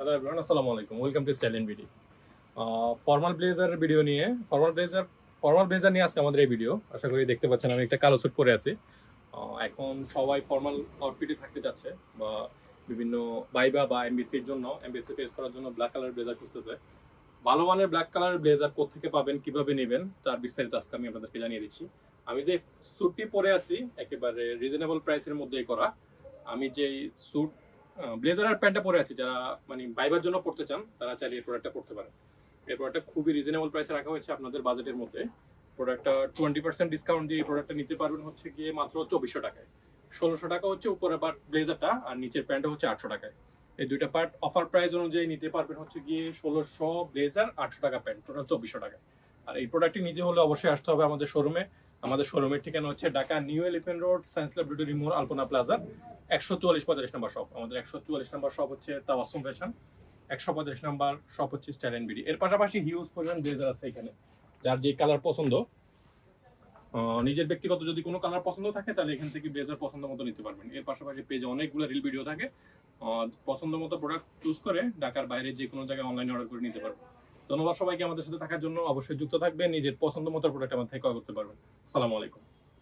Hello everyone আসসালামু আলাইকুম welcome to style and video formal ব্লেজারের video নিয়ে ফর্মাল ব্লেজার ফর্মাল ব্লেজার নিয়ে আজকে আমাদের এই ভিডিও আশা করি দেখতে পাচ্ছেন আমি একটা কালো স্যুট পরে আছি। আহ, এখন সবাই ফর্মাল আউটফিটে থাকতে যাচ্ছে বা বিভিন্ন বাইবা বা এমবিসির জন্য এমবিসি ফেস করার জন্য ব্ল্যাক কালার ব্লেজার খুঁজতেছে। ভালো মানের ব্ল্যাক কালার ব্লেজার কোথেকে পাবেন কীভাবে নেবেন তার বিস্তারিত আজকে আমি আপনাদেরকে জানিয়ে দিচ্ছি। আমি যে স্যুটটি পরে আছি একেবারে রিজনেবল প্রাইসের মধ্যেই করা। আমি যেই স্যুট ব্লেজার আর প্যান্টটা পরে আছি। যারা মানে বাইবার জন্য পড়তে চান, তারা চাইলে এই প্রোডাক্টটা পড়তে পারেন। এই প্রোডাক্টটা খুবই রিজনেবল প্রাইসে রাখা হয়েছে আপনাদের বাজেটের মধ্যে। প্রোডাক্টটা টোয়েন্টি পার্সেন্ট ডিসকাউন্ট দিয়ে এই প্রোডাক্টটা নিতে পারবেন হচ্ছে গিয়ে মাত্র চব্বিশশো টাকায়। ষোলোশো টাকা হচ্ছে উপরে পার্ট ব্লেজারটা আর নিচের প্যান্টটা হচ্ছে আটশো টাকায়। এই দুইটা পার্ট অফার প্রাইস অনুযায়ী নিতে পারবেন হচ্ছে গিয়ে ষোলোশো ব্লেজার আটশো টাকা প্যান্ট টোটাল চব্বিশশো টাকা আর এই প্রোডাক্টটি নিতে হলে অবশ্যই আসতে হবে আমাদের শোরুমে আমাদের শোরুমের ঠিকানা হচ্ছে Dhaka new elephant road, science laboratory মোড়, আলপনা প্লাজা। একশো চুয়াল্লিশ পঁয়তাল্লিশ নাম্বার শপ আমাদের একশো চুয়াল্লিশ নাম্বার শপ হচ্ছে তাওয়াসুম ফ্যাশন একশো পঁয়তাল্লিশ নাম্বার শপ হচ্ছে স্টাইল এন্ড বিডি এর পাশাপাশি হিউজ পরিমাণ ব্লেজার আছে এখানে। যার যে কালার পছন্দ নিজের ব্যক্তিগত যদি কোনো কালার পছন্দ থাকে, তাহলে এখান থেকে ব্লেজার পছন্দ মতো নিতে পারবেন। এর পাশাপাশি পেজে অনেকগুলো রিল ভিডিও থাকে। পছন্দ মতো প্রোডাক্ট চুজ করে ঢাকার বাইরে যে কোনো জায়গায় অনলাইনে অর্ডার করে নিতে পারবেন। ধন্যবাদ সবাইকে আমাদের সাথে থাকার জন্য। অবশ্যই যুক্ত থাকবেন। নিজের পছন্দ মতো প্রোডাক্ট আমার থেকে করতে পারবেন। সালামু আলাইকুম।